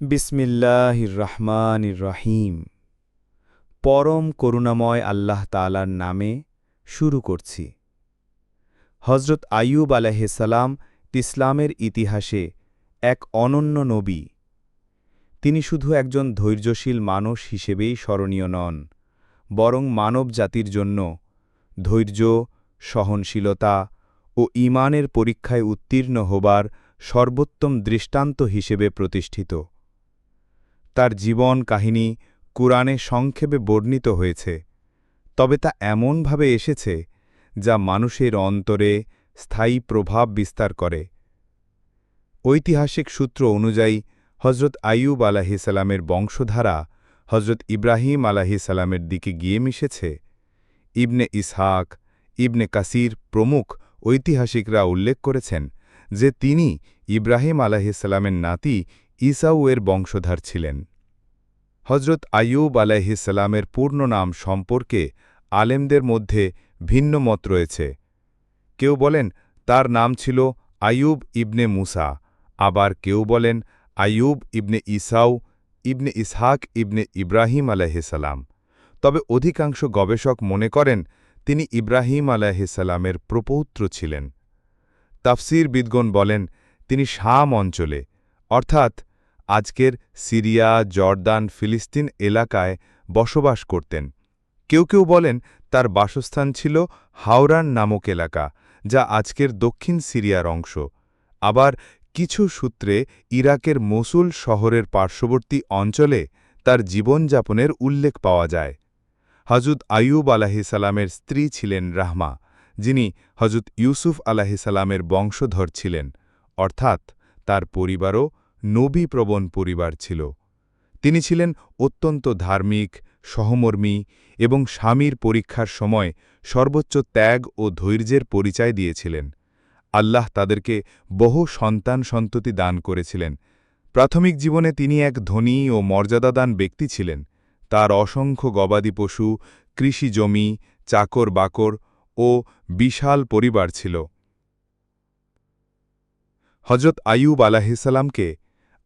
বিসমিল্লাহির রহমান রহিম পরম করুণাময় আল্লাহ তালার নামে শুরু করছি। হজরত আইয়ুব আলাহিসাল্লাম ইসলামের ইতিহাসে এক অনন্য নবী। তিনি শুধু একজন ধৈর্যশীল মানুষ হিসেবেই স্মরণীয় নন, বরং মানব জাতির জন্য ধৈর্য, সহনশীলতা ও ঈমানের পরীক্ষায় উত্তীর্ণ হবার সর্বোত্তম দৃষ্টান্ত হিসেবে প্রতিষ্ঠিত। তার জীবন কাহিনী কুরআনে সংক্ষেপে বর্ণিত হয়েছে। তবে তা এমনভাবে এসেছে যা মানুষের অন্তরে স্থায়ী প্রভাব বিস্তার করে। ঐতিহাসিক সূত্র অনুযায়ী হজরত আইয়ুব আলাহিসাল্লামের বংশধারা হজরত ইব্রাহিম আলাহিসাল্লামের দিকে গিয়ে মিশেছে। ইবনে ইসহাক, ইবনে কাসির প্রমুখ ঐতিহাসিকরা উল্লেখ করেছেন যে তিনি ইব্রাহিম আলাহিসাল্লামের নাতি ইসাউয়ের বংশধার ছিলেন। হজরত আইয়ুব আলাইহিসাল্লামের পূর্ণ নাম সম্পর্কে আলেমদের মধ্যে ভিন্ন মত রয়েছে। কেউ বলেন, তার নাম ছিল আইয়ুব ইবনে মুসা, আবার কেউ বলেন, আইয়ুব ইবনে ইসাউ ইবনে ইসহাক ইবনে ইব্রাহিম আলাহিসাল্লাম তবে অধিকাংশ গবেষক মনে করেন, তিনি ইব্রাহিম আলাহিসাল্লামের প্রপৌত্র ছিলেন। তাফসির বিদগণ বলেন, তিনি শাম অঞ্চলে, অর্থাৎ আজকের সিরিয়া, জর্দান, ফিলিস্তিন এলাকায় বসবাস করতেন। কেউ কেউ বলেন তার বাসস্থান ছিল হাওরান নামক এলাকা, যা আজকের দক্ষিণ সিরিয়ার অংশ। আবার কিছু সূত্রে ইরাকের মসুল শহরের পার্শ্ববর্তী অঞ্চলে তার জীবনযাপনের উল্লেখ পাওয়া যায়। হজরত আইয়ুব আলাহিসাল্লামের স্ত্রী ছিলেন রাহমা, যিনি হজরত ইউসুফ আলাহিসাল্লামের বংশধর ছিলেন। অর্থাৎ তার পরিবারও নবীপ্রবণ পরিবার ছিল। তিনি ছিলেন অত্যন্ত ধার্মিক, সহমর্মী এবং স্বামীর পরীক্ষার সময় সর্বোচ্চ ত্যাগ ও ধৈর্যের পরিচয় দিয়েছিলেন। আল্লাহ তাদেরকে বহু সন্তান সন্ততি দান করেছিলেন। প্রাথমিক জীবনে তিনি এক ধনী ও মর্যাদাদান ব্যক্তি ছিলেন। তার অসংখ্য গবাদি পশু, কৃষি জমি, চাকর বাকর ও বিশাল পরিবার ছিল। হজরত আইয়ুব আলাহিসাল্লামকে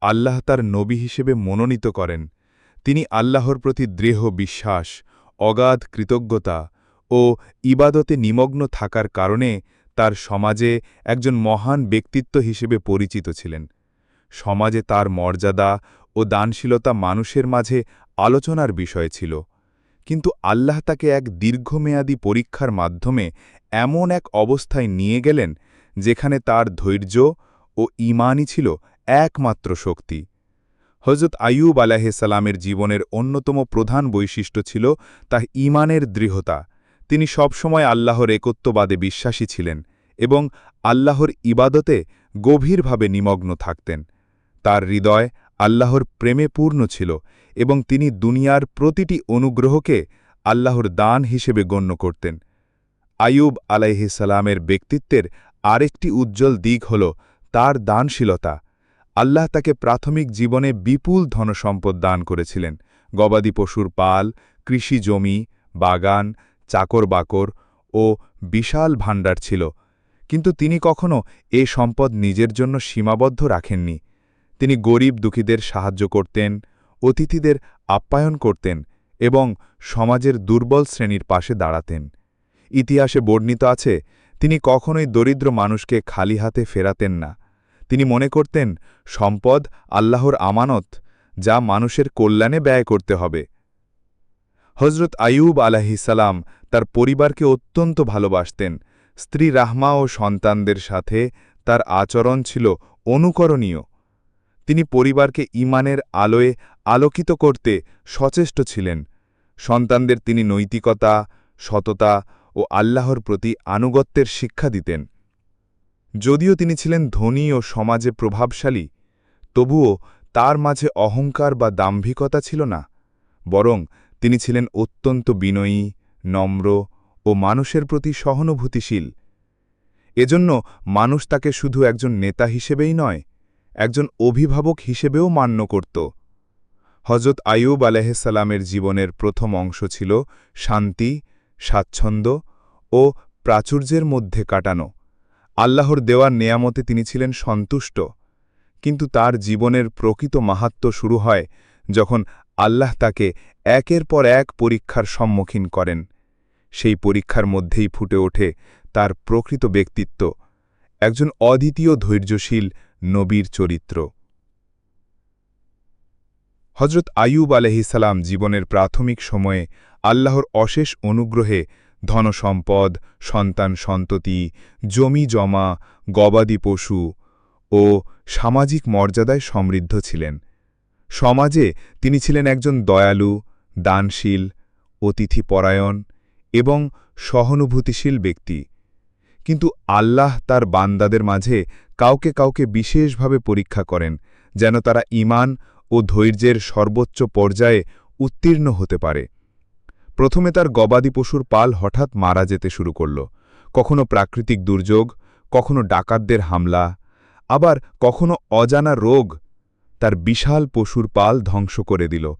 আল্লাহ তার নবী হিসেবে মনোনীত করেন। তিনি আল্লাহর প্রতি দৃঢ় বিশ্বাস, অগাধ কৃতজ্ঞতা ও ইবাদতে নিমগ্ন থাকার কারণে তার সমাজে একজন মহান ব্যক্তিত্ব হিসেবে পরিচিত ছিলেন। সমাজে তার মর্যাদা ও দানশীলতা মানুষের মাঝে আলোচনার বিষয় ছিল। কিন্তু আল্লাহ তাকে এক দীর্ঘমেয়াদী পরীক্ষার মাধ্যমে এমন এক অবস্থায় নিয়ে গেলেন, যেখানে তার ধৈর্য ও ইমানই ছিল একমাত্র শক্তি। হজরত আইয়ুব আলাহিসাল্লামের জীবনের অন্যতম প্রধান বৈশিষ্ট্য ছিল তা ইমানের দৃঢ়তা। তিনি সবসময় আল্লাহর একত্ববাদে বিশ্বাসী ছিলেন এবং আল্লাহর ইবাদতে গভীরভাবে নিমগ্ন থাকতেন। তার হৃদয় আল্লাহর প্রেমে পূর্ণ ছিল এবং তিনি দুনিয়ার প্রতিটি অনুগ্রহকে আল্লাহর দান হিসেবে গণ্য করতেন। আয়ুব আলাইহিসালামের ব্যক্তিত্বের আরেকটি উজ্জ্বল দিক হল তার দানশীলতা। আল্লাহ তাকে প্রাথমিক জীবনে বিপুল ধনসম্পদ দান করেছিলেন। গবাদি পশুর পাল, কৃষি জমি, বাগান চাকর বাকর ও বিশাল ভাণ্ডার ছিল। কিন্তু তিনি কখনও এ সম্পদ নিজের জন্য সীমাবদ্ধ রাখেননি। তিনি গরিব দুঃখীদের সাহায্য করতেন, অতিথিদের আপ্যায়ন করতেন এবং সমাজের দুর্বল শ্রেণির পাশে দাঁড়াতেন। ইতিহাসে বর্ণিত আছে, তিনি কখনোই দরিদ্র মানুষকে খালি হাতে ফেরাতেন না। তিনি মনে করতেন, সম্পদ আল্লাহর আমানত, যা মানুষের কল্যাণে ব্যয় করতে হবে। হজরত আয়ুব আলাহিসাল্লাম তার পরিবারকে অত্যন্ত ভালোবাসতেন। স্ত্রী রাহমা ও সন্তানদের সাথে তার আচরণ ছিল অনুকরণীয়। তিনি পরিবারকে ইমানের আলোয় আলোকিত করতে সচেষ্ট ছিলেন। সন্তানদের তিনি নৈতিকতা, সততা ও আল্লাহর প্রতি আনুগত্যের শিক্ষা দিতেন। যদিও তিনি ছিলেন ধনী ও সমাজে প্রভাবশালী, তবুও তার মাঝে অহংকার বা দাম্ভিকতা ছিল না, বরং তিনি ছিলেন অত্যন্ত বিনয়ী, নম্র ও মানুষের প্রতি সহানুভূতিশীল। এজন্য মানুষ তাকে শুধু একজন নেতা হিসেবেই নয়, একজন অভিভাবক হিসেবেও মান্য করত। হজরত আয়ুব আলাহিসাল্লামের জীবনের প্রথম অংশ ছিল শান্তি, স্বাচ্ছন্দ্য ও প্রাচুর্যের মধ্যে কাটানো। আল্লাহর দেওয়ার নেয়ামতে তিনি ছিলেন সন্তুষ্ট। কিন্তু তার জীবনের প্রকৃত মাহাত্ম্য শুরু হয় যখন আল্লাহ তাকে একের পর এক পরীক্ষার সম্মুখীন করেন। সেই পরীক্ষার মধ্যেই ফুটে ওঠে তার প্রকৃত ব্যক্তিত্ব, একজন অদ্বিতীয় ধৈর্যশীল নবীর চরিত্র। হজরত আয়ুব আলহিসাল্লাম জীবনের প্রাথমিক সময়ে আল্লাহর অশেষ অনুগ্রহে ধনসম্পদ, সন্তান সন্ততি, জমি জমা, গবাদি পশু ও সামাজিক মর্যাদায় সমৃদ্ধ ছিলেন। সমাজে তিনি ছিলেন একজন দয়ালু, দানশীল, অতিথিপরায়ণ এবং সহানুভূতিশীল ব্যক্তি। কিন্তু আল্লাহ তার বান্দাদের মাঝে কাউকে কাউকে বিশেষভাবে পরীক্ষা করেন, যেন তারা ঈমান ও ধৈর্যের সর্বোচ্চ পর্যায়ে উত্তীর্ণ হতে পারে। প্রথমে তার গবাদি পশুর পাল হঠাৎ মারা যেতে শুরু করল। কখনো প্রাকৃতিক দুর্যোগ, কখনো ডাকাতদের হামলা, আবার কখনো অজানা রোগ। তার বিশাল পশুর পাল ধ্বংস করে দিল।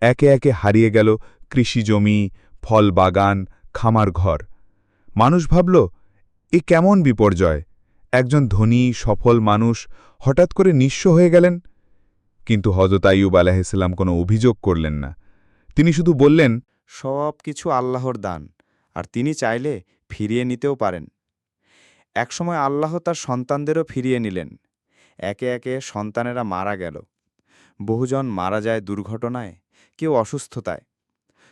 একে একে হারিয়ে গেল কৃষিজমি ফল বাগান, খামার ঘর। মানুষ ভাবল, এ কেমন বিপর্যয়? একজন ধনী, সফল মানুষ হঠাৎ করে নিঃস্ব হয়ে গেলেন? কিন্তু হজরত আইয়ুব আলাহিসাল্লাম কোনো অভিযোগ করলেন না। তিনি শুধু বললেন সব কিছু আল্লাহর দান, আর তিনি চাইলে ফিরিয়ে নিতেও পারেন। একসময় আল্লাহ তার সন্তানদেরও ফিরিয়ে নিলেন। একে একে সন্তানেরা মারা গেল। বহুজন মারা যায় দুর্ঘটনায়, কেউ অসুস্থতায়।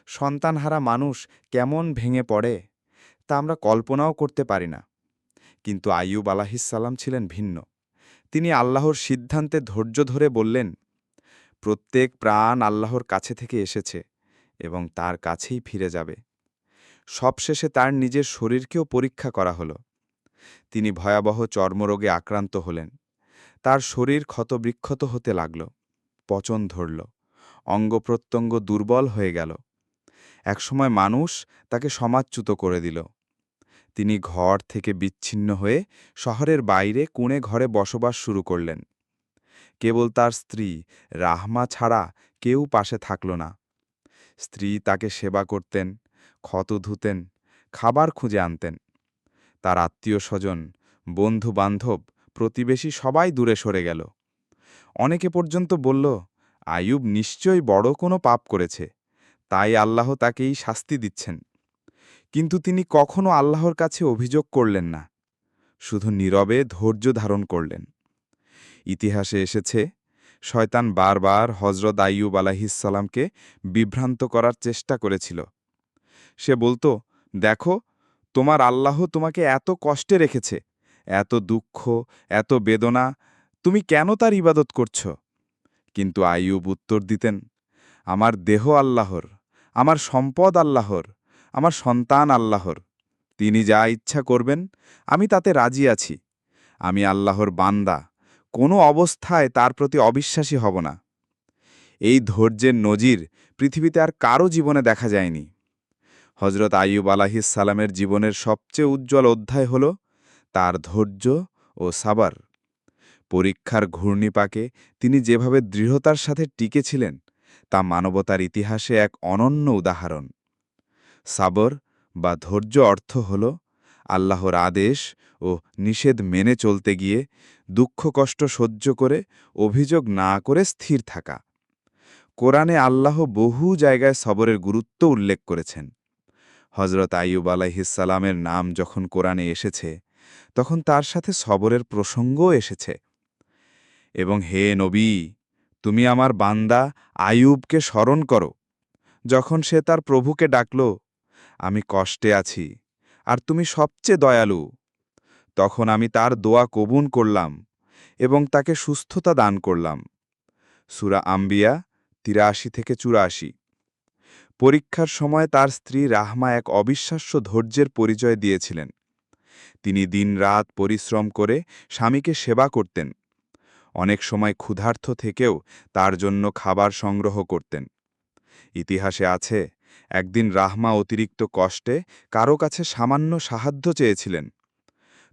সন্তানহারা মানুষ কেমন ভেঙে পড়ে, তা আমরা কল্পনাও করতে পারি না। কিন্তু আইয়ুব আলাহিসাল্লাম ছিলেন ভিন্ন। তিনি আল্লাহর সিদ্ধান্তে ধৈর্য ধরে বললেন, প্রত্যেক প্রাণ আল্লাহর কাছে থেকে এসেছে। এবং তার কাছেই ফিরে যাবে। সবশেষে তার নিজের শরীরকেও পরীক্ষা করা হলো। তিনি ভয়াবহ চর্মরোগে আক্রান্ত হলেন। তার শরীর ক্ষতবিক্ষত হতে লাগল। পচন ধরল। অঙ্গপ্রত্যঙ্গ দুর্বল হয়ে গেল। একসময় মানুষ তাকে সমাজচ্যুত করে দিল। তিনি ঘর থেকে বিচ্ছিন্ন হয়ে শহরের বাইরে কুণে ঘরে বসবাস শুরু করলেন। কেবল তার স্ত্রী, রাহমা ছাড়া কেউ পাশে থাকল না। স্ত্রী তাকে সেবা করতেন, ক্ষত ধুতেন, খাবার খুঁজে আনতেন। তার আত্মীয় স্বজন বন্ধু বান্ধব প্রতিবেশী সবাই দূরে সরে গেল। অনেকে পর্যন্ত বলল আয়ুব নিশ্চয়ই বড় কোনো পাপ করেছে, তাই আল্লাহ তাকেই শাস্তি দিচ্ছেন। কিন্তু তিনি কখনো আল্লাহর কাছে অভিযোগ করলেন না, শুধু নীরবে ধৈর্য ধারণ করলেন। ইতিহাসে এসেছে শয়তান বারবার হজরত আইয়ুব আলাহিসাল্লামকে বিভ্রান্ত করার চেষ্টা করেছিল। সে বলতো, দেখো, তোমার আল্লাহ তোমাকে এত কষ্টে রেখেছে, এত দুঃখ, এত বেদনা, তুমি কেন তার ইবাদত করছ? কিন্তু আইয়ুব উত্তর দিতেন, আমার দেহ আল্লাহর, আমার সম্পদ আল্লাহর, আমার সন্তান আল্লাহর। তিনি যা ইচ্ছা করবেন, আমি তাতে রাজি আছি। আমি আল্লাহর বান্দা কোনো অবস্থায় তার প্রতি অবিশ্বাসী হব না। এই ধৈর্যের নজির পৃথিবীতে আর কারও জীবনে দেখা যায়নি। হজরত আইয়ুব আলাহিসাল্লামের জীবনের সবচেয়ে উজ্জ্বল অধ্যায় হল তার ধৈর্য ও সাবার। পরীক্ষার ঘূর্ণিপাকে তিনি যেভাবে দৃঢ়তার সাথে টিকেছিলেন, তা মানবতার ইতিহাসে এক অনন্য উদাহরণ। সাবর বা ধৈর্য অর্থ হল আল্লাহর আদেশ ও নিষেধ মেনে চলতে গিয়ে দুঃখ কষ্ট সহ্য করে, অভিযোগ না করে স্থির থাকা। কোরআনে আল্লাহ বহু জায়গায় সবরের গুরুত্ব উল্লেখ করেছেন। হজরত আইয়ুব আলাইহিসালামের নাম যখন কোরআনে এসেছে, তখন তার সাথে সবরের প্রসঙ্গও এসেছে। এবং হে নবী, তুমি আমার বান্দা আইয়ুবকে স্মরণ করো। যখন সে তার প্রভুকে ডাকল, আমি কষ্টে আছি। আর তুমি সবচেয়ে দয়ালু। তখন আমি তার দোয়া কবুন করলাম এবং তাকে সুস্থতা দান করলাম। সুরা আম্বিয়া তিরাশি থেকে চুরাশি। পরীক্ষার সময় তার স্ত্রী রাহমা এক অবিশ্বাস্য ধৈর্যের পরিচয় দিয়েছিলেন। তিনি দিনরাত পরিশ্রম করে স্বামীকে সেবা করতেন। অনেক সময় ক্ষুধার্থ থেকেও তার জন্য খাবার সংগ্রহ করতেন। ইতিহাসে আছে একদিন রাহমা অতিরিক্ত কষ্টে কারও কাছে সামান্য সাহায্য চেয়েছিলেন।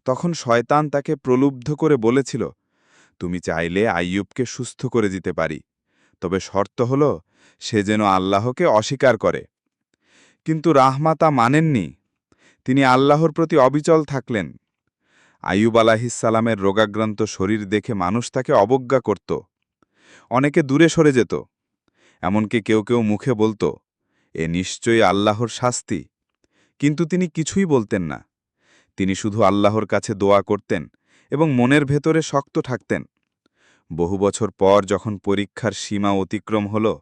তখন শয়তান তাকে প্রলুব্ধ করে বলেছিল, তুমি চাইলে আইয়ুবকে সুস্থ করে দিতে পারি, তবে শর্ত হল সে যেন আল্লাহকে অস্বীকার করে। কিন্তু রাহমা তা মানেননি। তিনি আল্লাহর প্রতি অবিচল থাকলেন। আইয়ুব আলাহিসাল্লামের রোগাক্রান্ত শরীর দেখে মানুষ তাকে অবজ্ঞা করত। অনেকে দূরে সরে যেত, এমনকি কেউ কেউ মুখে বলতো এ নিশ্চয়ই আল্লাহর শাস্তি। কিন্তু তিনি কিছুই বলতেন না। তিনি শুধু আল্লাহর কাছে দোয়া করতেন এবং মনের ভেতরে শক্ত থাকতেন। বহু বছর পর যখন পরীক্ষার সীমা অতিক্রম হল,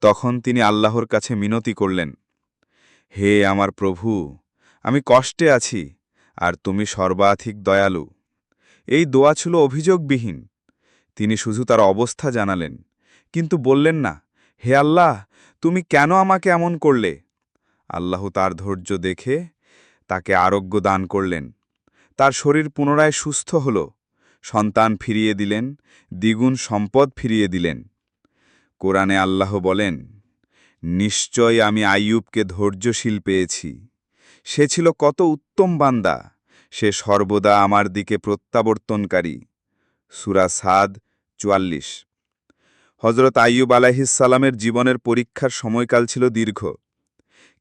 তখন তিনি আল্লাহর কাছে মিনতি করলেন, হে আমার প্রভু, আমি কষ্টে আছি, আর তুমি সর্বাধিক দয়ালু। এই দোয়া ছিল অভিযোগবিহীন। তিনি শুধু তার অবস্থা জানালেন, কিন্তু বললেন না, হে আল্লাহ তুমি কেন আমাকে এমন করলে? আল্লাহ তার ধৈর্য দেখে তাকে আরোগ্য দান করলেন। তার শরীর পুনরায় সুস্থ হল। সন্তান ফিরিয়ে দিলেন, দ্বিগুণ সম্পদ ফিরিয়ে দিলেন। কোরআনে আল্লাহ বলেন, নিশ্চয় আমি আইয়ুবকে ধৈর্যশীল পেয়েছি। সে ছিল কত উত্তম বান্দা। সে সর্বদা আমার দিকে প্রত্যাবর্তনকারী। সুরা সাদ চুয়াল্লিশ। হজরত আইয়ুব আলাহিসাল্লামের জীবনের পরীক্ষার সময়কাল ছিল দীর্ঘ।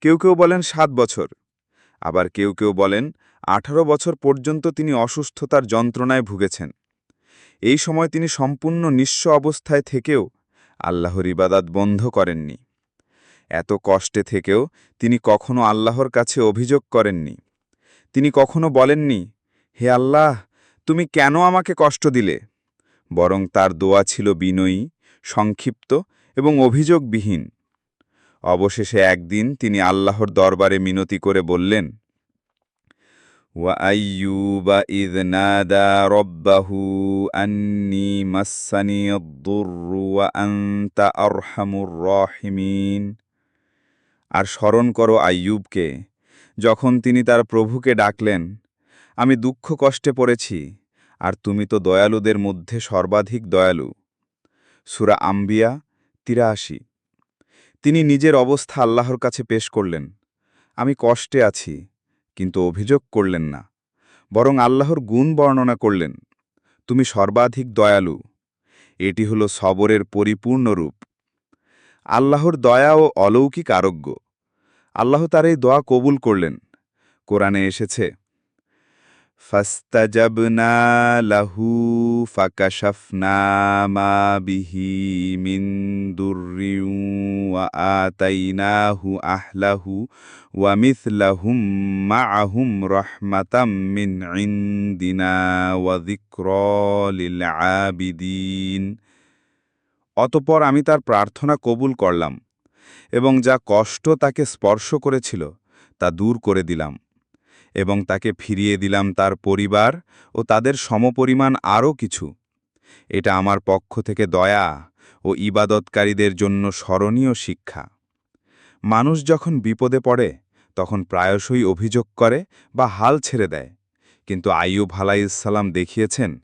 কেউ কেউ বলেন সাত বছর। আবার কেউ কেউ বলেন আঠারো বছর পর্যন্ত তিনি অসুস্থতার যন্ত্রণায় ভুগেছেন। এই সময় তিনি সম্পূর্ণ নিঃস্ব অবস্থায় থেকেও আল্লাহর ইবাদাত বন্ধ করেননি। এত কষ্টে থেকেও তিনি কখনো আল্লাহর কাছে অভিযোগ করেননি। তিনি কখনো বলেননি, হে আল্লাহ, তুমি কেন আমাকে কষ্ট দিলে? বরং তার দোয়া ছিল বিনয়ী সংক্ষিপ্ত এবং অভিযোগবিহীন অবশেষে একদিন তিনি আল্লাহর দরবারে মিনতি করে বললেন وأيوب إذ نادى ربه أني مسني الضر وأنت أرحم الراحمين আর স্মরণ করো আইয়ুবকে যখন তিনি তার প্রভুকে ডাকলেন আমি দুঃখ কষ্টে পড়েছি আর তুমি তো দয়ালুদের মধ্যে সর্বাধিক দয়ালু সুরা আম্বিয়া তিরাশি। তিনি নিজের অবস্থা আল্লাহর কাছে পেশ করলেন। আমি কষ্টে আছি, কিন্তু অভিযোগ করলেন না, বরং আল্লাহর গুণ বর্ণনা করলেন, তুমি সর্বাধিক দয়ালু, এটি হল সবরের পরিপূর্ণ রূপ। আল্লাহর দয়া ও অলৌকিক আরোগ্য, আল্লাহ তার এই দোয়া কবুল করলেন। কোরআনে এসেছে ফাস্তাজাবনা লাহু ফাকাশাফনা মা বিহি মিন দুররিউ ওয়া আতাইনাহু আহলাহু ওয়া মিথলাহুম মাআহুম রাহমাতাম মিন ইনদিনা ওয়া যিকরা লিল আবিদিন অতপর আমি তার প্রার্থনা কবুল করলাম এবং যা কষ্ট তাকে স্পর্শ করেছিল তা দূর করে দিলাম। এবং তাকে ফিরিয়ে দিলাম তার পরিবার ও তাদের সমপরিমাণ আরও কিছু। এটা আমার পক্ষ থেকে দয়া ও ইবাদতকারীদের জন্য স্মরণীয় শিক্ষা। মানুষ যখন বিপদে পড়ে, তখন প্রায়শই অভিযোগ করে বা হাল ছেড়ে দেয়। কিন্তু আইয়ুব আলাইসাল্লাম দেখিয়েছেন,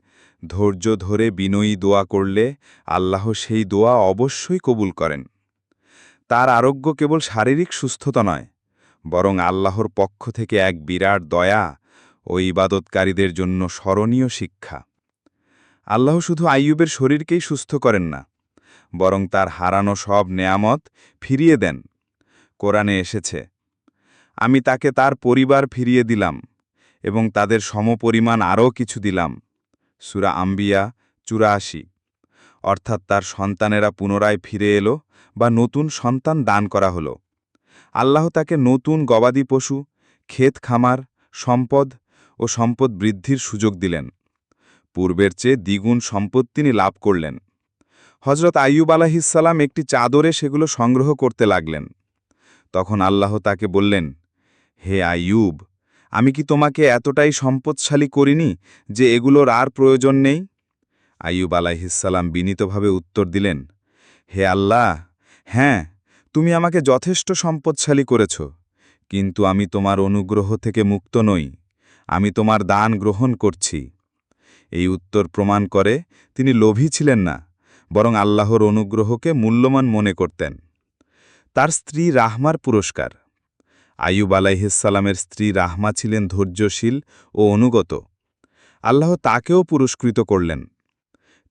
ধৈর্য ধরে বিনয়ী দোয়া করলে আল্লাহ সেই দোয়া অবশ্যই কবুল করেন। তার আরোগ্য কেবল শারীরিক সুস্থতা নয় বরং আল্লাহর পক্ষ থেকে এক বিরাট দয়া ও ইবাদতকারীদের জন্য স্মরণীয় শিক্ষা। আল্লাহ শুধু আইয়ুবের শরীরকেই সুস্থ করেন না, বরং তার হারানো সব নেয়ামত ফিরিয়ে দেন। কোরআনে এসেছে, আমি তাকে তার পরিবার ফিরিয়ে দিলাম এবং তাদের সমপরিমাণ আরও কিছু দিলাম। সুরা আম্বিয়া চুরাশি, অর্থাৎ তার সন্তানেরা পুনরায় ফিরে এলো বা নতুন সন্তান দান করা হলো। আল্লাহ তাকে নতুন গবাদি পশু, ক্ষেত খামার, সম্পদ ও সম্পদ বৃদ্ধির সুযোগ দিলেন। পূর্বের চেয়ে দ্বিগুণ সম্পদ তিনি লাভ করলেন। হজরত আইয়ুব আলাহিসাল্লাম একটি চাদরে সেগুলো সংগ্রহ করতে লাগলেন। তখন আল্লাহ তাকে বললেন, হে আইয়ুব, আমি কি তোমাকে এতটাই সম্পদশালী করিনি যে এগুলোর আর প্রয়োজন নেই? আইয়ুব আলাহিসাল্লাম বিনীতভাবে উত্তর দিলেন, হে আল্লাহ হ্যাঁ তুমি আমাকে যথেষ্ট সম্পদশালী করেছ, কিন্তু আমি তোমার অনুগ্রহ থেকে মুক্ত নই, আমি তোমার দান গ্রহণ করছি। এই উত্তর প্রমাণ করে তিনি লোভী ছিলেন না, বরং আল্লাহর অনুগ্রহকে মূল্যমান মনে করতেন। তার স্ত্রী রাহমার পুরস্কার। আইয়ুব আলাইহিসাল্লামের স্ত্রী রাহমা ছিলেন ধৈর্যশীল ও অনুগত। আল্লাহ তাকেও পুরস্কৃত করলেন।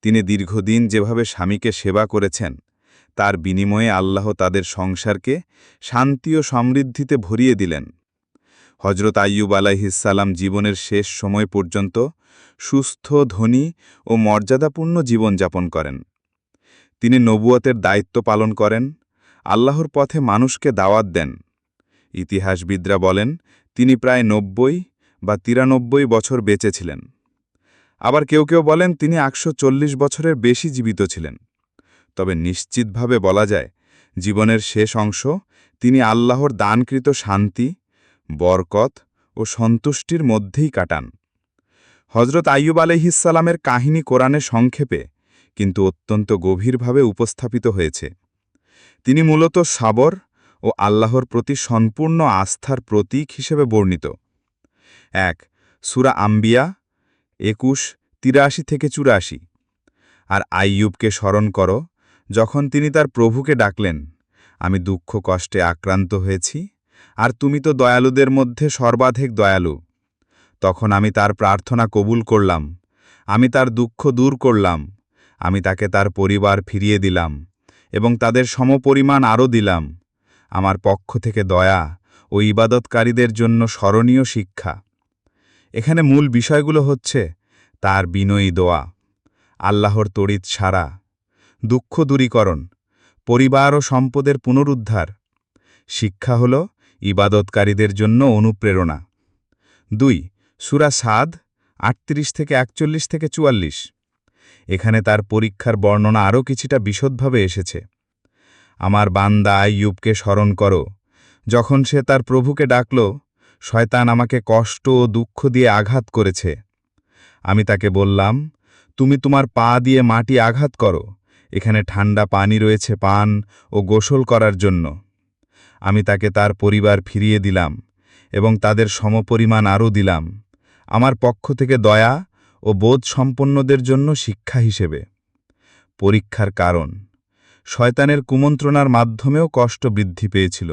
তিনি দীর্ঘদিন যেভাবে স্বামীকে সেবা করেছেন তার বিনিময়ে আল্লাহ তাদের সংসারকে শান্তি ও সমৃদ্ধিতে ভরিয়ে দিলেন। হজরত আইয়ুব আলাইহিসাল্লাম জীবনের শেষ সময় পর্যন্ত সুস্থ, ধনী ও মর্যাদাপূর্ণ জীবনযাপন করেন। তিনি নবুয়তের দায়িত্ব পালন করেন, আল্লাহর পথে মানুষকে দাওয়াত দেন। ইতিহাসবিদরা বলেন, তিনি প্রায় নব্বই বা তিরানব্বই বছর বেঁচে ছিলেন। আবার কেউ কেউ বলেন, তিনি একশো চল্লিশ বছরের বেশি জীবিত ছিলেন। তবে নিশ্চিতভাবে বলা যায়, জীবনের শেষ অংশ, তিনি আল্লাহর দানকৃত শান্তি, বরকত ও সন্তুষ্টির মধ্যেই কাটান। হজরত আইয়ুব আলহিসাল্লামের কাহিনী কোরআনে সংক্ষেপে, কিন্তু অত্যন্ত গভীরভাবে উপস্থাপিত হয়েছে। তিনি মূলত সাবর ও আল্লাহর প্রতি সম্পূর্ণ আস্থার প্রতীক হিসেবে বর্ণিত। এক, সুরা আম্বিয়া, একুশ, তিরাশি থেকে চুরাশি। আর আইয়ুবকে স্মরণ করো যখন তিনি তার প্রভুকে ডাকলেন, আমি দুঃখ কষ্টে আক্রান্ত হয়েছি, আর তুমি তো দয়ালুদের মধ্যে সর্বাধিক দয়ালু। তখন আমি তার প্রার্থনা কবুল করলাম, আমি তার দুঃখ দূর করলাম, আমি তাকে তার পরিবার ফিরিয়ে দিলাম এবং তাদের সমপরিমাণ আরও দিলাম। আমার পক্ষ থেকে দয়া ও ইবাদতকারীদের জন্য স্মরণীয় শিক্ষা। এখানে মূল বিষয়গুলো হচ্ছে তার বিনয়ী দোয়া, আল্লাহর তড়িৎ সারা দুঃখ দূরীকরণ, পরিবার ও সম্পদের পুনরুদ্ধার। শিক্ষা হল ইবাদতকারীদের জন্য অনুপ্রেরণা। দুই, সুরা সাদ আটত্রিশ থেকে একচল্লিশ থেকে চুয়াল্লিশ। এখানে তার পরীক্ষার বর্ণনা আরও কিছুটা বিশদভাবে এসেছে। আমার বান্দা আইয়ুবকে স্মরণ করো, যখন সে তার প্রভুকে ডাকল, শয়তান আমাকে কষ্ট ও দুঃখ দিয়ে আঘাত করেছে। আমি তাকে বললাম, তুমি তোমার পা দিয়ে মাটি আঘাত করো এখানে ঠান্ডা পানি রয়েছে পান ও গোসল করার জন্য। আমি তাকে তার পরিবার ফিরিয়ে দিলাম এবং তাদের সমপরিমাণ আরও দিলাম, আমার পক্ষ থেকে দয়া ও বোধ সম্পন্নদের জন্য শিক্ষা হিসেবে। পরীক্ষার কারণ, শয়তানের কুমন্ত্রণার মাধ্যমেও কষ্ট বৃদ্ধি পেয়েছিল।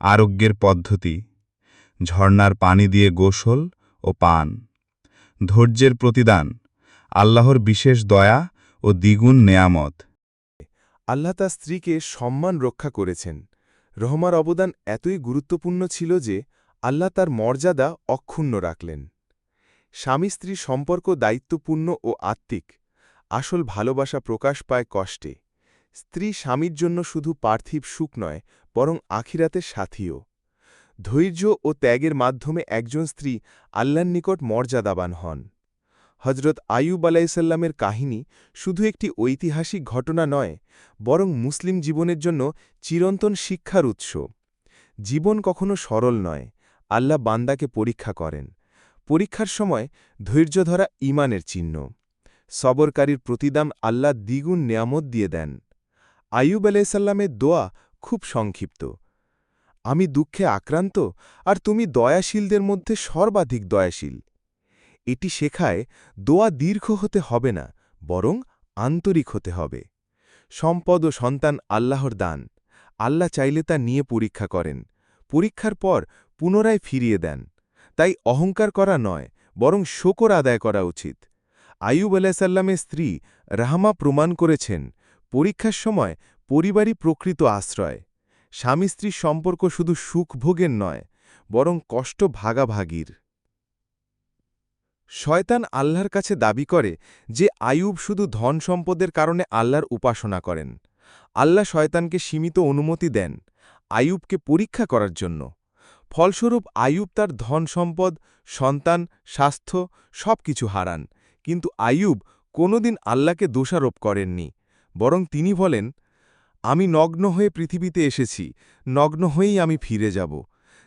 আরোগ্যের পদ্ধতি, ঝর্ণার পানি দিয়ে গোসল ও পান। ধৈর্যের প্রতিদান, আল্লাহর বিশেষ দয়া ও দ্বিগুণ নেয়ামত। আল্লাহ তার স্ত্রীকে সম্মান রক্ষা করেছেন। রহমার অবদান এতই গুরুত্বপূর্ণ ছিল যে আল্লাহ তার মর্যাদা অক্ষুণ্ণ রাখলেন। স্বামী স্ত্রী সম্পর্ক দায়িত্বপূর্ণ ও আত্মিক। আসল ভালোবাসা প্রকাশ পায় কষ্টে। স্ত্রী স্বামীর জন্য শুধু পার্থিব সুখ নয়, বরং আখিরাতের সাথীও। ধৈর্য ও ত্যাগের মাধ্যমে একজন স্ত্রী আল্লাহর নিকট মর্যাদাবান হন। হজরত আয়ুব আলাইসাল্লামের কাহিনী শুধু একটি ঐতিহাসিক ঘটনা নয়, বরং মুসলিম জীবনের জন্য চিরন্তন শিক্ষার উৎস। জীবন কখনো সরল নয়, আল্লাহ বান্দাকে পরীক্ষা করেন। পরীক্ষার সময় ধৈর্য ধরা ইমানের চিহ্ন। সবরকারীর প্রতিদান আল্লাহ দ্বিগুণ নিয়ামত দিয়ে দেন। আয়ুব আলাইসাল্লামের দোয়া খুব সংক্ষিপ্ত। আমি দুঃখে আক্রান্ত, আর তুমি দয়াশীলদের মধ্যে সর্বাধিক দয়াশীল। এটি শেখায় দোয়া দীর্ঘ হতে হবে না, বরং আন্তরিক হতে হবে। সম্পদ ও সন্তান আল্লাহর দান। আল্লাহ চাইলে তা নিয়ে পরীক্ষা করেন। পরীক্ষার পর পুনরায় ফিরিয়ে দেন। তাই অহংকার করা নয়, বরং শোকর আদায় করা উচিত। আয়ুব আলাইসাল্লামের স্ত্রী রাহমা প্রমাণ করেছেন, পরীক্ষার সময় পরিবারই প্রকৃত আশ্রয়। স্বামী স্ত্রীর সম্পর্ক শুধু সুখভোগের নয়, বরং কষ্ট ভাগাভাগির। শয়তান আল্লাহর কাছে দাবি করে যে আয়ুব শুধু ধন সম্পদের কারণে আল্লাহর উপাসনা করেন। আল্লাহ শয়তানকে সীমিত অনুমতি দেন আয়ুবকে পরীক্ষা করার জন্য। ফলস্বরূপ আয়ুব তার ধন সম্পদ, সন্তান, স্বাস্থ্য সব কিছু হারান। কিন্তু আয়ুব কোনোদিন আল্লাহকে দোষারোপ করেননি, বরং তিনি বলেন, আমি নগ্ন হয়ে পৃথিবীতে এসেছি, নগ্ন হয়েই আমি ফিরে যাব।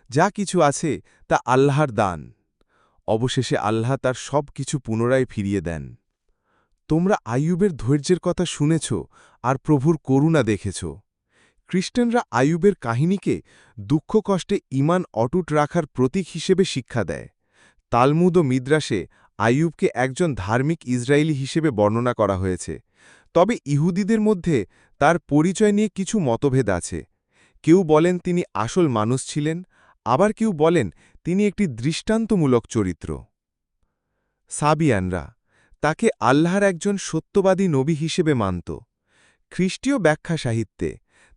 যা কিছু আছে তা আল্লাহর দান। অবশেষে আল্লাহ তার সব কিছু পুনরায় ফিরিয়ে দেন। তোমরা আইয়ুবের ধৈর্যের কথা শুনেছ আর প্রভুর করুণা দেখেছ। খ্রিস্টানরা আইয়ুবের কাহিনীকে দুঃখ কষ্টে ইমান অটুট রাখার প্রতীক হিসেবে শিক্ষা দেয়। তালমুদ ও মিদ্রাসে আইয়ুবকে একজন ধার্মিক ইসরায়েলি হিসেবে বর্ণনা করা হয়েছে। তবে ইহুদিদের মধ্যে তার পরিচয় নিয়ে কিছু মতভেদ আছে। কেউ বলেন তিনি আসল মানুষ ছিলেন আবার কেউ বলেন, তিনি একটি দৃষ্টান্তমূলক চরিত্র। সাবিয়ানরা তাকে আল্লাহর একজন সত্যবাদী নবী হিসেবে মানত। খ্রিস্টীয় ব্যাখ্যা সাহিত্যে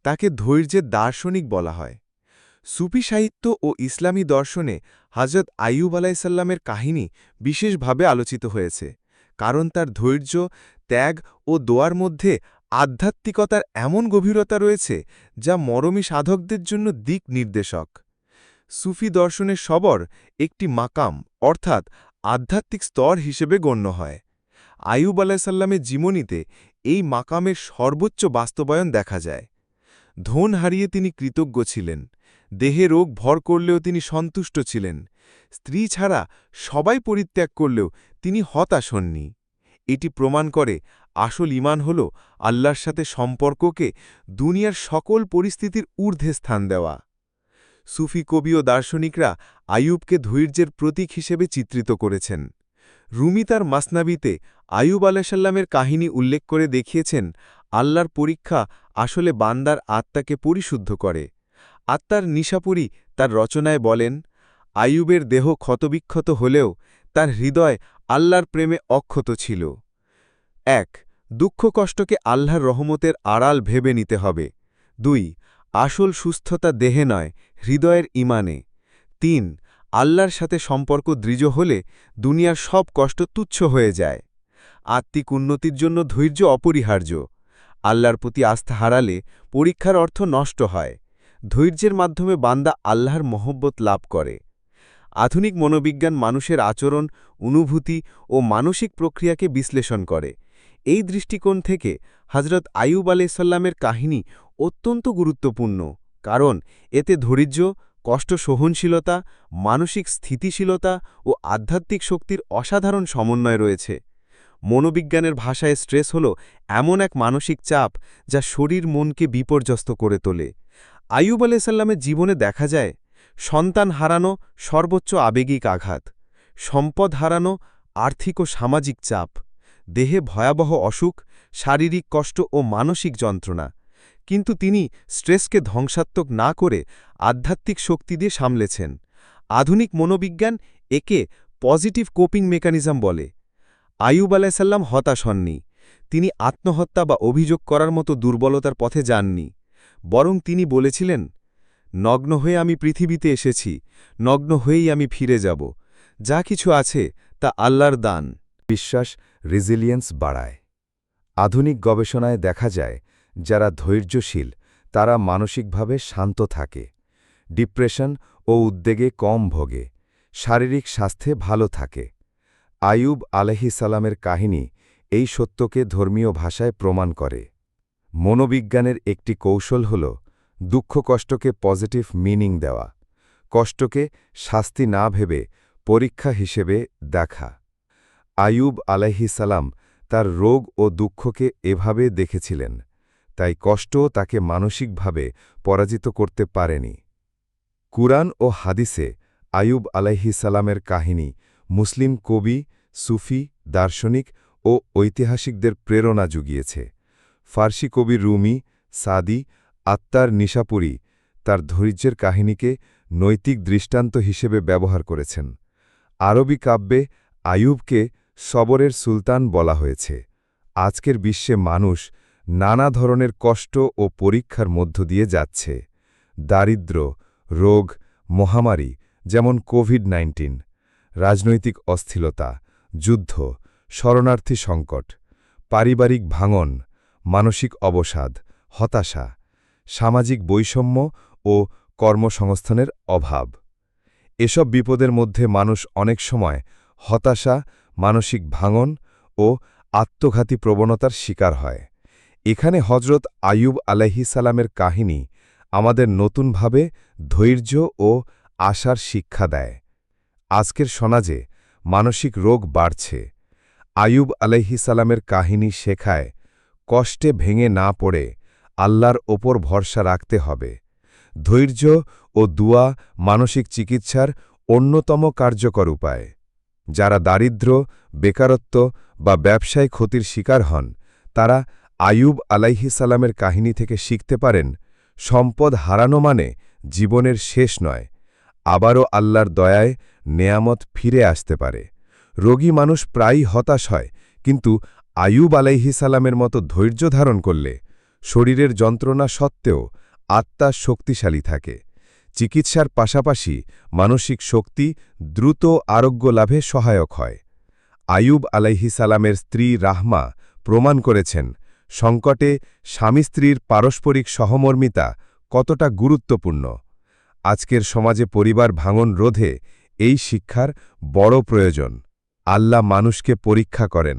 তাকে ধৈর্যের দার্শনিক বলা হয়। সুফি সাহিত্য ও ইসলামী দর্শনে হজরত আইয়ুব আলাইসাল্লামের কাহিনী বিশেষভাবে আলোচিত হয়েছে, কারণ তার ধৈর্য, ত্যাগ ও দোয়ার মধ্যে আধ্যাত্মিকতার এমন গভীরতা রয়েছে যা মরমী সাধকদের জন্য দিক নির্দেশক। সুফি দর্শনের সবর একটি মাকাম, অর্থাৎ আধ্যাত্মিক স্তর হিসেবে গণ্য হয়। আইয়ুব আলাইসাল্লামের জীবনীতে এই মাকামের সর্বোচ্চ বাস্তবায়ন দেখা যায়। ধন হারিয়ে তিনি কৃতজ্ঞ ছিলেন, দেহে রোগ ভর করলেও তিনি সন্তুষ্ট ছিলেন, স্ত্রী ছাড়া সবাই পরিত্যাগ করলেও তিনি হতাশ হননি। এটি প্রমাণ করে আসল ইমান হল আল্লাহর সাথে সম্পর্ককে দুনিয়ার সকল পরিস্থিতির ঊর্ধ্বে স্থান দেওয়া। সুফি কবি ও দার্শনিকরা আয়ুবকে ধৈর্যের প্রতীক হিসেবে চিত্রিত করেছেন। রুমি তার মাসনাবিতে আয়ুব আলাইসাল্লামের কাহিনী উল্লেখ করে দেখিয়েছেন, আল্লাহর পরীক্ষা আসলে বান্দার আত্মাকে পরিশুদ্ধ করে। আত্মার নিশাপুরী তার রচনায় বলেন আয়ুবের দেহ ক্ষতবিক্ষত হলেও তার হৃদয় আল্লাহর প্রেমে অক্ষত ছিল। এক, দুঃখ কষ্টকে আল্লাহর রহমতের আড়াল ভেবে নিতে হবে। দুই, আসল সুস্থতা দেহে নয় হৃদয়ের ইমানে। তিন, আল্লাহর সাথে সম্পর্ক দৃঢ় হলে দুনিয়ার সব কষ্ট তুচ্ছ হয়ে যায়। আত্মিক উন্নতির জন্য ধৈর্য অপরিহার্য। আল্লাহর প্রতি আস্থা হারালে পরীক্ষার অর্থ নষ্ট হয়। ধৈর্যের মাধ্যমে বান্দা আল্লাহর মহব্বত লাভ করে। আধুনিক মনোবিজ্ঞান মানুষের আচরণ, অনুভূতি ও মানসিক প্রক্রিয়াকে বিশ্লেষণ করে। এই দৃষ্টিকোণ থেকে হজরত আয়ুব আলাইসাল্লামের কাহিনী অত্যন্ত গুরুত্বপূর্ণ। কারণ এতে ধৈর্য, কষ্ট সহনশীলতা, মানসিক স্থিতিশীলতা ও আধ্যাত্মিক শক্তির অসাধারণ সমন্বয় রয়েছে। মনোবিজ্ঞানের ভাষায় স্ট্রেস হল এমন এক মানসিক চাপ যা শরীর মনকে বিপর্যস্ত করে তোলে। আয়ুব আলাইসাল্লামের জীবনে দেখা যায়, সন্তান হারানো সর্বোচ্চ আবেগিক আঘাত, সম্পদ হারানো আর্থিক ও সামাজিক চাপ, দেহে ভয়াবহ অসুখ, শারীরিক কষ্ট ও মানসিক যন্ত্রণা। কিন্তু তিনি স্ট্রেসকে ধ্বংসাত্মক না করে আধ্যাত্মিক শক্তি দিয়ে সামলেছেন। আধুনিক মনোবিজ্ঞান একে পজিটিভ কোপিং মেকানিজম বলে। আয়ুব আলাইসাল্লাম হতাশ হননি। তিনি আত্মহত্যা বা অভিযোগ করার মতো দুর্বলতার পথে যাননি। বরং তিনি বলেছিলেন, নগ্ন হয়ে আমি পৃথিবীতে এসেছি, নগ্ন হয়েই আমি ফিরে যাব। যা কিছু আছে তা আল্লাহর দান। বিশ্বাস, রেজিলিয়েন্স বাড়ায়। আধুনিক গবেষণায় দেখা যায় যারা ধৈর্যশীল, তারা মানসিকভাবে শান্ত থাকে। ডিপ্রেশন ও উদ্বেগে কম ভোগে, শারীরিক স্বাস্থ্যে ভালো থাকে। আয়ুব আলহিসালামের কাহিনী এই সত্যকে ধর্মীয় ভাষায় প্রমাণ করে। মনোবিজ্ঞানের একটি কৌশল হল দুঃখ কষ্টকে পজিটিভ মিনিং দেওয়া, কষ্টকে শাস্তি না ভেবে পরীক্ষা হিসেবে দেখা। আয়ুব আলাইহিসালাম তার রোগ ও দুঃখকে এভাবে দেখেছিলেন তাই কষ্টও তাকে মানসিকভাবে পরাজিত করতে পারেনি। কুরআন ও হাদিসে আয়ুব আলাইহিসালামের কাহিনী মুসলিম কবি, সুফি, দার্শনিক ও ঐতিহাসিকদের প্রেরণা জুগিয়েছে। ফার্সি কবি রুমি, সাদি, আত্মার নিশাপুরী তার ধৈর্যের কাহিনীকে নৈতিক দৃষ্টান্ত হিসেবে ব্যবহার করেছেন। আরবি কাব্যে আয়ুবকে সবরের সুলতান বলা হয়েছে। আজকের বিশ্বে মানুষ নানা ধরনের কষ্ট ও পরীক্ষার মধ্য দিয়ে যাচ্ছে। দারিদ্র, রোগ, মহামারী, যেমন কোভিড নাইন্টিন, রাজনৈতিক অস্থিরতা যুদ্ধ, শরণার্থী সংকট, পারিবারিক ভাঙন, মানসিক অবসাদ, হতাশা, সামাজিক বৈষম্য ও কর্মসংস্থানের অভাব। এসব বিপদের মধ্যে মানুষ অনেক সময় হতাশা, মানসিক ভাঙন ও আত্মঘাতী প্রবণতার শিকার হয়। এখানে হজরত আয়ুব সালামের কাহিনী আমাদের নতুনভাবে ধৈর্য ও আশার শিক্ষা দেয়। আজকের সমাজে মানসিক রোগ বাড়ছে। আয়ুব সালামের কাহিনী শেখায় কষ্টে ভেঙে না পড়ে আল্লাহর ওপর ভরসা রাখতে হবে। ধৈর্য ও দুয়া মানসিক চিকিৎসার অন্যতম কার্যকর উপায়। যারা দারিদ্র, বেকারত্ব বা ব্যবসায় ক্ষতির শিকার হন, তারা আয়ুব আলাইহি সালামের কাহিনী থেকে শিখতে পারেন, সম্পদ হারানো মানে জীবনের শেষ নয়, আবারও আল্লাহর দয়ায় নেয়ামত ফিরে আসতে পারে। রোগী মানুষ প্রায়ই হতাশ হয়, কিন্তু আয়ুব আলাইহি সালামের মতো ধৈর্য ধারণ করলে শরীরের যন্ত্রণা সত্ত্বেও আত্মা শক্তিশালী থাকে। চিকিৎসার পাশাপাশি মানসিক শক্তি দ্রুত আরোগ্য লাভে সহায়ক হয়। আয়ুব আলাইহিসালামের স্ত্রী রাহমা প্রমাণ করেছেন সংকটে স্বামী স্ত্রীর পারস্পরিক সহমর্মিতা কতটা গুরুত্বপূর্ণ? আজকের সমাজে পরিবার ভাঙন রোধে এই শিক্ষার বড় প্রয়োজন। আল্লাহ মানুষকে পরীক্ষা করেন,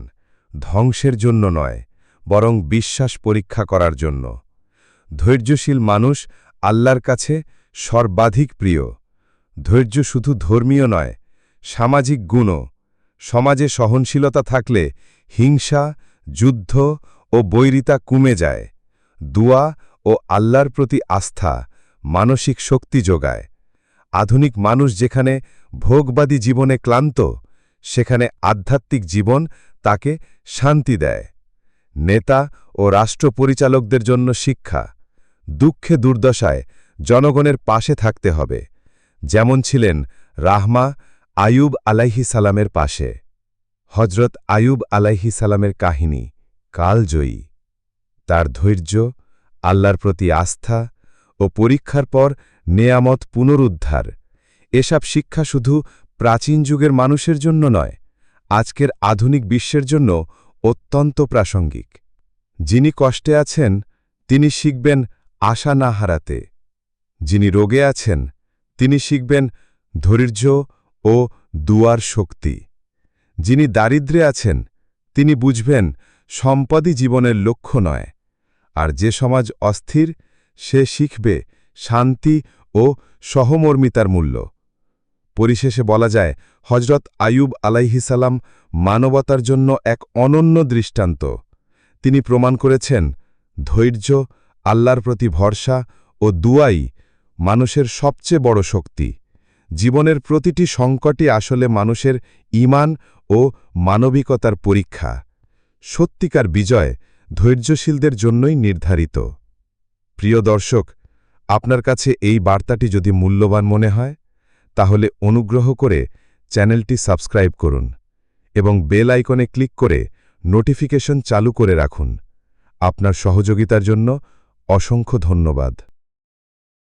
ধ্বংসের জন্য নয়, বরং বিশ্বাস পরীক্ষা করার জন্য। ধৈর্যশীল মানুষ আল্লাহর কাছে সর্বাধিক প্রিয়। ধৈর্য শুধু ধর্মীয় নয়, সামাজিক গুণও। সমাজে সহনশীলতা থাকলে হিংসা, যুদ্ধ ও বৈরিতা কমে যায়। দুয়া ও আল্লাহর প্রতি আস্থা, মানসিক শক্তি যোগায়। আধুনিক মানুষ যেখানে ভোগবাদী জীবনে ক্লান্ত, সেখানে আধ্যাত্মিক জীবন তাকে শান্তি দেয়। নেতা ও রাষ্ট্র পরিচালকদের জন্য শিক্ষা, দুঃখে দুর্দশায় জনগণের পাশে থাকতে হবে। যেমন ছিলেন রাহমা আয়ুব আলাইহি সালামের পাশে। হজরত আয়ুব আলাইহি সালামের কাহিনী। কালজয়ী। তার ধৈর্য, আল্লাহর প্রতি আস্থা ও পরীক্ষার পর নেয়ামত পুনরুদ্ধার। এসব শিক্ষা শুধু প্রাচীন যুগের মানুষের জন্য নয়, আজকের আধুনিক বিশ্বের জন্য অত্যন্ত প্রাসঙ্গিক। যিনি কষ্টে আছেন, তিনি শিখবেন আশা না হারাতে। যিনি রোগে আছেন, তিনি শিখবেন ধৈর্য ও দুয়ার শক্তি। যিনি দারিদ্রে আছেন, তিনি বুঝবেন সম্পদই জীবনের লক্ষ্য নয়, আর যে সমাজ অস্থির, সে শিখবে শান্তি ও সহমর্মিতার মূল্য। পরিশেষে বলা যায় হজরত আয়ুব আলাইহিসাল্লাম মানবতার জন্য এক অনন্য দৃষ্টান্ত। তিনি প্রমাণ করেছেন, ধৈর্য, আল্লাহর প্রতি ভরসা ও দুয়াই মানুষের সবচেয়ে বড় শক্তি। জীবনের প্রতিটি সংকটই আসলে মানুষের ঈমান ও মানবিকতার পরীক্ষা। সত্যিকার বিজয় ধৈর্যশীলদের জন্যই নির্ধারিত। প্রিয় দর্শক, আপনার কাছে এই বার্তাটি যদি মূল্যবান মনে হয়, তাহলে অনুগ্রহ করে চ্যানেলটি সাবস্ক্রাইব করুন এবং বেল আইকনে ক্লিক করে নোটিফিকেশন চালু করে রাখুন। আপনার সহযোগিতার জন্য অসংখ্য ধন্যবাদ।